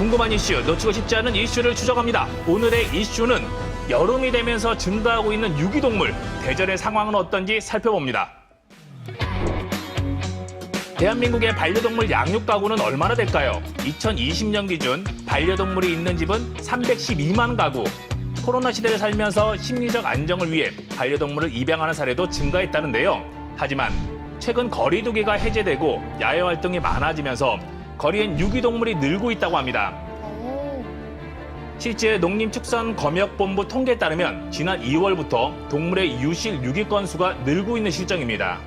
궁금한 이슈, 놓치고 싶지 않은 이슈를 추적합니다. 오늘의 이슈는 여름이 되면서 증가하고 있는 유기동물, 대전의 상황은 어떤지 살펴봅니다. 대한민국의 반려동물 양육 가구는 얼마나 될까요? 2020년 기준 반려동물이 있는 집은 312만 가구. 코로나 시대를 살면서 심리적 안정을 위해 반려동물을 입양하는 사례도 증가했다는데요. 하지만 최근 거리두기가 해제되고 야외 활동이 많아지면서 거리엔 유기동물이 늘고 있다고 합니다. 실제 농림축산검역본부 통계에 따르면 지난 2월부터 동물의 유실 유기 건수가 늘고 있는 실정입니다.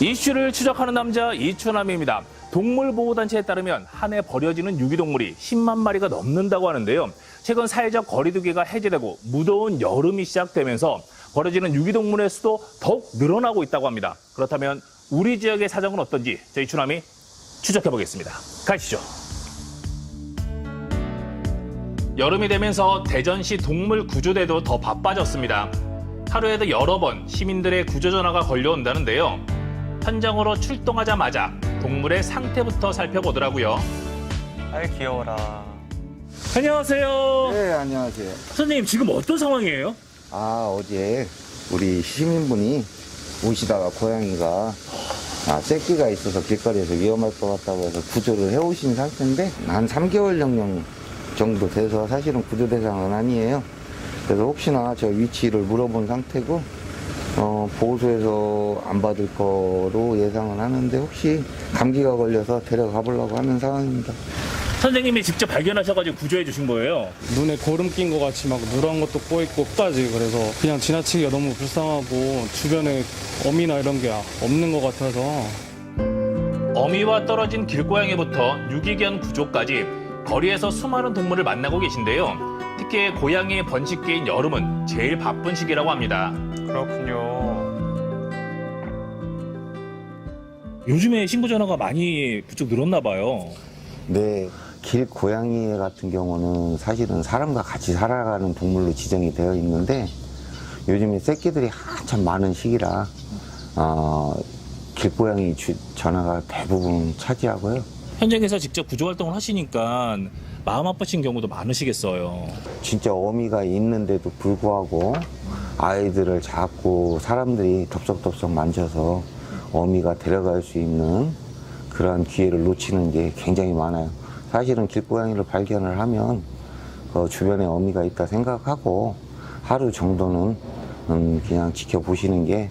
이슈를 추적하는 남자 이춘함입니다. 동물보호단체에 따르면 한 해 버려지는 유기동물이 10만 마리가 넘는다고 하는데요. 최근 사회적 거리두기가 해제되고 무더운 여름이 시작되면서 버려지는 유기동물의 수도 더욱 늘어나고 있다고 합니다. 그렇다면 우리 지역의 사정은 어떤지 저희 추남이 추적해 보겠습니다. 가시죠. 여름이 되면서 대전시 동물 구조대도 더 바빠졌습니다. 하루에도 여러 번 시민들의 구조 전화가 걸려온다는데요. 현장으로 출동하자마자 동물의 상태부터 살펴보더라고요. 아이 귀여워라. 안녕하세요. 네, 안녕하세요. 선생님 지금 어떤 상황이에요? 아, 어제 우리 시민분이 오시다가 고양이가 아, 새끼가 있어서 길거리에서 위험할 것 같다고 해서 구조를 해오신 상태인데 한 3개월 영영 정도 돼서 사실은 구조 대상은 아니에요. 그래서 혹시나 저 위치를 물어본 상태고 어, 보호소에서 안 받을 거로 예상은 하는데 혹시 감기가 걸려서 데려가 보려고 하는 상황입니다. 선생님이 직접 발견하셔가지고 구조해 주신 거예요. 눈에 고름 낀 것 같이 막 누런 것도 꼬있고 끝까지 그래서 그냥 지나치기가 너무 불쌍하고 주변에 어미나 이런 게 없는 것 같아서 어미와 떨어진 길고양이부터 유기견 구조까지 거리에서 수많은 동물을 만나고 계신데요. 특히 고양이의 번식기인 여름은 제일 바쁜 시기라고 합니다. 그렇군요. 요즘에 신고 전화가 많이 부쩍 늘었나 봐요. 네, 길 고양이 같은 경우는 사실은 사람과 같이 살아가는 동물로 지정이 되어 있는데 요즘에 새끼들이 한참 많은 시기라 어, 길고양이 주- 전화가 대부분 차지하고요. 현장에서 직접 구조 활동을 하시니까 마음 아프신 경우도 많으시겠어요. 진짜 어미가 있는데도 불구하고 아이들을 자꾸 사람들이 덥석덥석 만져서 어미가 데려갈 수 있는 그런 기회를 놓치는 게 굉장히 많아요. 사실은 길고양이를 발견을 하면 그 주변에 어미가 있다 생각하고 하루 정도는 음, 그냥 지켜보시는 게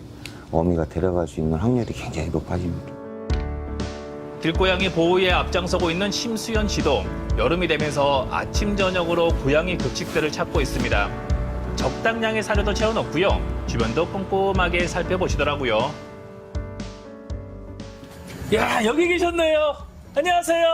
어미가 데려갈 수 있는 확률이 굉장히 높아집니다. 길고양이 보호에 앞장서고 있는 심수연 씨도 여름이 되면서 아침 저녁으로 고양이 급식들을 찾고 있습니다. 적당량의 사료도 채워넣고요. 주변도 꼼꼼하게 살펴보시더라고요. 야 여기 계셨네요. 안녕하세요.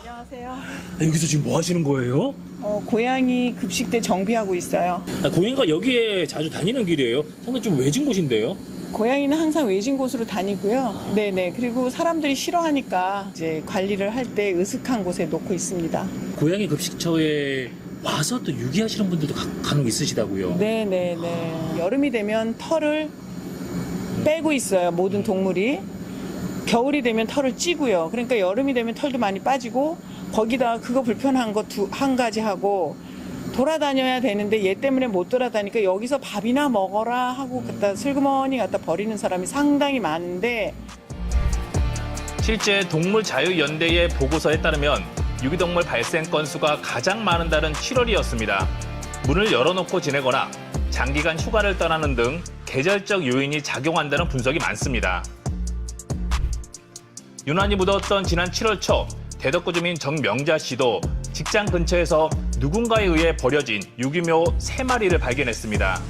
안녕하세요. 아, 여기서 지금 뭐 하시는 거예요? 어, 고양이 급식대 정비하고 있어요. 아, 고양이가 여기에 자주 다니는 길이에요. 상당히 좀 외진 곳인데요. 고양이는 항상 외진 곳으로 다니고요. 네네. 그리고 사람들이 싫어하니까 이제 관리를 할 때 으슥한 곳에 놓고 있습니다. 고양이 급식처에 와서 또 유기하시는 분들도 가- 간혹 있으시다고요. 네네네. 여름이 되면 털을 빼고 있어요. 모든 동물이. 겨울이 되면 털을 찌고요. 그러니까 여름이 되면 털도 많이 빠지고 거기다 그거 불편한 거 두 한 가지 하고 돌아다녀야 되는데 얘 때문에 못 돌아다니까 여기서 밥이나 먹어라 하고 갖다 슬그머니 갖다 버리는 사람이 상당히 많은데 실제 동물자유연대의 보고서에 따르면 유기동물 발생 건수가 가장 많은 달은 7월이었습니다. 문을 열어놓고 지내거나 장기간 휴가를 떠나는 등 계절적 요인이 작용한다는 분석이 많습니다. 유난히 무더웠던 지난 7월 초 대덕구 주민 정명자 씨도 직장 근처에서 누군가에 의해 버려진 유기묘 3마리를 발견했습니다.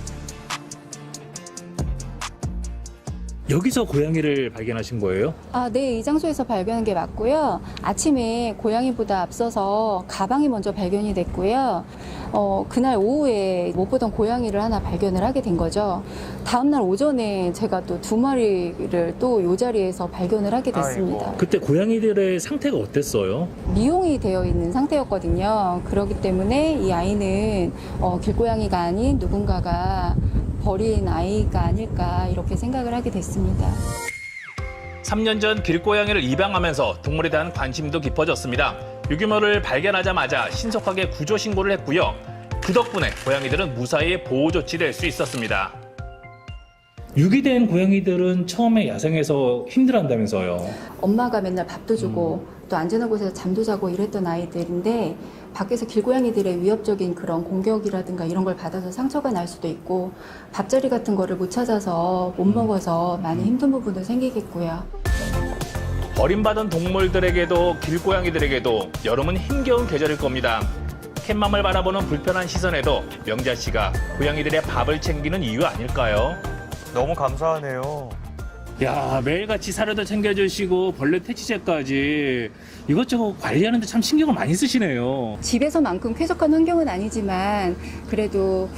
여기서 고양이를 발견하신 거예요? 아, 네, 이 장소에서 발견한 게 맞고요. 아침에 고양이보다 앞서서 가방이 먼저 발견이 됐고요. 어, 그날 오후에 못 보던 고양이를 하나 발견을 하게 된 거죠. 다음날 오전에 제가 또 두 마리를 또이 자리에서 발견을 하게 됐습니다. 아이고. 그때 고양이들의 상태가 어땠어요? 미용이 되어 있는 상태였거든요. 그렇기 때문에 이 아이는 어, 길고양이가 아닌 누군가가 버린 아이가 아닐까 이렇게 생각을 하게 됐습니다. 3년 전 길고양이를 입양하면서 동물에 대한 관심도 깊어졌습니다. 유기묘를 발견하자마자 신속하게 구조 신고를 했고요. 그 덕분에 고양이들은 무사히 보호 조치될 수 있었습니다. 유기된 고양이들은 처음에 야생에서 힘들어한다면서요. 엄마가 맨날 밥도 주고 또 안전한 곳에서 잠도 자고 이랬던 아이들인데 밖에서 길고양이들의 위협적인 그런 공격이라든가 이런 걸 받아서 상처가 날 수도 있고 밥자리 같은 거를 못 찾아서 못 먹어서 많이 힘든 부분도 생기겠고요. 버림받은 동물들에게도 길고양이들에게도 여름은 힘겨운 계절일 겁니다. 캣맘을 바라보는 불편한 시선에도 명자 씨가 고양이들의 밥을 챙기는 이유 아닐까요? 너무 감사하네요. 야 매일같이 사료도 챙겨주시고 벌레 퇴치제까지 이것저것 관리하는데 참 신경을 많이 쓰시네요. 집에서만큼 쾌적한 환경은 아니지만 그래도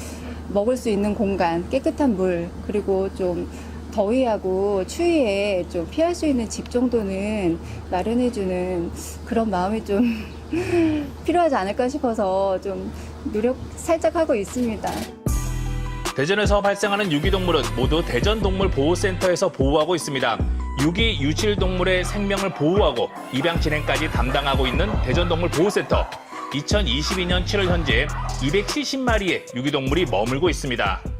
먹을 수 있는 공간, 깨끗한 물, 그리고 좀 더위하고 추위에 좀 피할 수 있는 집 정도는 마련해주는 그런 마음이 좀 필요하지 않을까 싶어서 좀 노력 살짝 하고 있습니다. 대전에서 발생하는 유기동물은 모두 대전동물보호센터에서 보호하고 있습니다. 유기 유실 동물의 생명을 보호하고 입양 진행까지 담당하고 있는 대전동물보호센터. 2022년 7월 현재 270마리의 유기동물이 머물고 있습니다.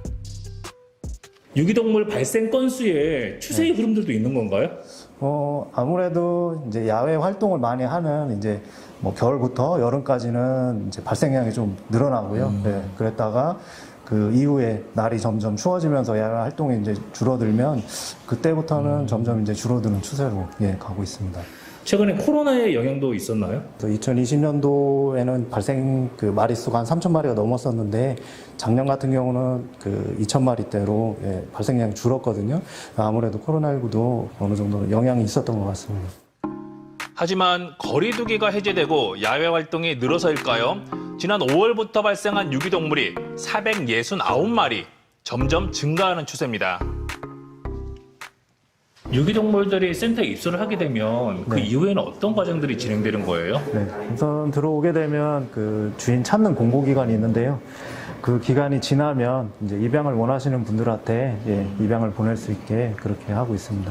유기동물 발생 건수에 추세의 흐름들도 있는 건가요? 어, 아무래도 이제 야외 활동을 많이 하는 이제 뭐 겨울부터 여름까지는 이제 발생량이 좀 늘어나고요. 네, 그랬다가 그 이후에 날이 점점 추워지면서 야외 활동이 이제 줄어들면 그때부터는 점점 이제 줄어드는 추세로 예, 가고 있습니다. 최근에 코로나의 영향도 있었나요? 2020년도에는 발생 그 마리수가 한 3천 마리가 넘었었는데 작년 같은 경우는 그 2천 마리대로 예, 발생량이 줄었거든요. 아무래도 코로나19도 어느 정도 영향이 있었던 것 같습니다. 하지만 거리두기가 해제되고 야외 활동이 늘어서일까요? 지난 5월부터 발생한 유기동물이 469마리, 점점 증가하는 추세입니다. 유기동물들이 센터에 입소를 하게 되면 그 네. 이후에는 어떤 과정들이 진행되는 거예요? 네, 우선 들어오게 되면 그 주인 찾는 공고 기간이 있는데요. 그 기간이 지나면 이제 입양을 원하시는 분들한테 예, 입양을 보낼 수 있게 그렇게 하고 있습니다.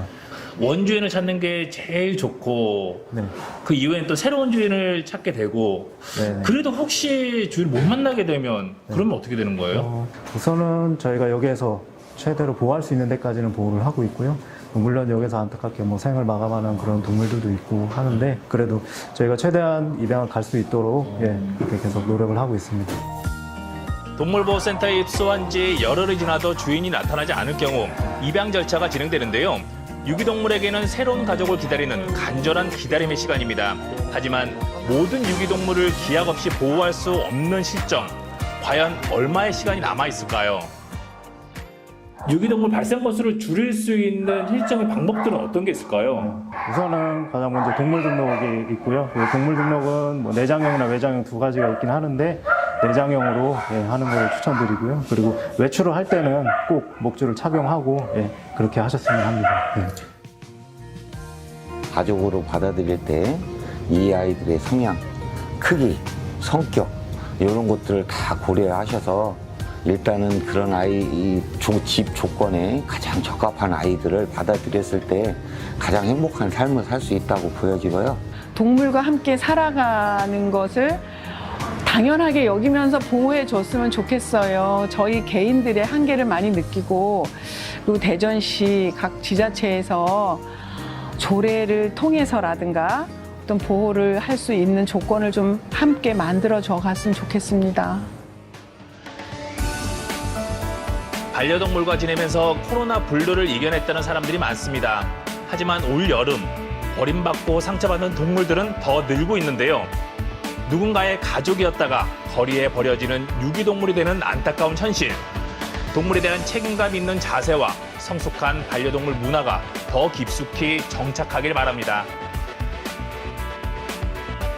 원주인을 찾는 게 제일 좋고 네, 그 이후엔 또 새로운 주인을 찾게 되고 네. 그래도 혹시 주인 못 만나게 되면 그러면 어떻게 되는 거예요? 어, 우선은 저희가 여기에서 최대로 보호할 수 있는 데까지는 보호를 하고 있고요. 물론 여기서 안타깝게 뭐 생을 마감하는 그런 동물들도 있고 하는데 그래도 저희가 최대한 입양을 갈 수 있도록 예, 그렇게 계속 노력을 하고 있습니다. 동물보호센터에 입소한 지 열흘이 지나도 주인이 나타나지 않을 경우 입양 절차가 진행되는데요. 유기동물에게는 새로운 가족을 기다리는 간절한 기다림의 시간입니다. 하지만 모든 유기동물을 기약 없이 보호할 수 없는 실정. 과연 얼마의 시간이 남아 있을까요? 유기동물 발생 건수를 줄일 수 있는 일정의 방법들은 어떤 게 있을까요? 우선은 가장 먼저 동물 등록이 있고요. 그 동물 등록은 뭐 내장형이나 외장형 두 가지가 있긴 하는데 내장형으로 예, 하는 걸 추천드리고요. 그리고 외출을 할 때는 꼭 목줄을 착용하고 예, 그렇게 하셨으면 합니다. 예. 가족으로 받아들일 때 이 아이들의 성향, 크기, 성격 이런 것들을 다 고려하셔서 일단은 그런 아이 이 조- 집 조건에 가장 적합한 아이들을 받아들였을 때 가장 행복한 삶을 살 수 있다고 보여지고요. 동물과 함께 살아가는 것을 당연하게 여기면서 보호해 줬으면 좋겠어요. 저희 개인들의 한계를 많이 느끼고 그리고 대전시 각 지자체에서 조례를 통해서라든가 어떤 보호를 할 수 있는 조건을 좀 함께 만들어 줘 갔으면 좋겠습니다. 반려동물과 지내면서 코로나 분류를 이겨냈다는 사람들이 많습니다. 하지만 올 여름 버림받고 상처받는 동물들은 더 늘고 있는데요. 누군가의 가족이었다가 거리에 버려지는 유기동물이 되는 안타까운 현실. 동물에 대한 책임감 있는 자세와 성숙한 반려동물 문화가 더 깊숙이 정착하길 바랍니다.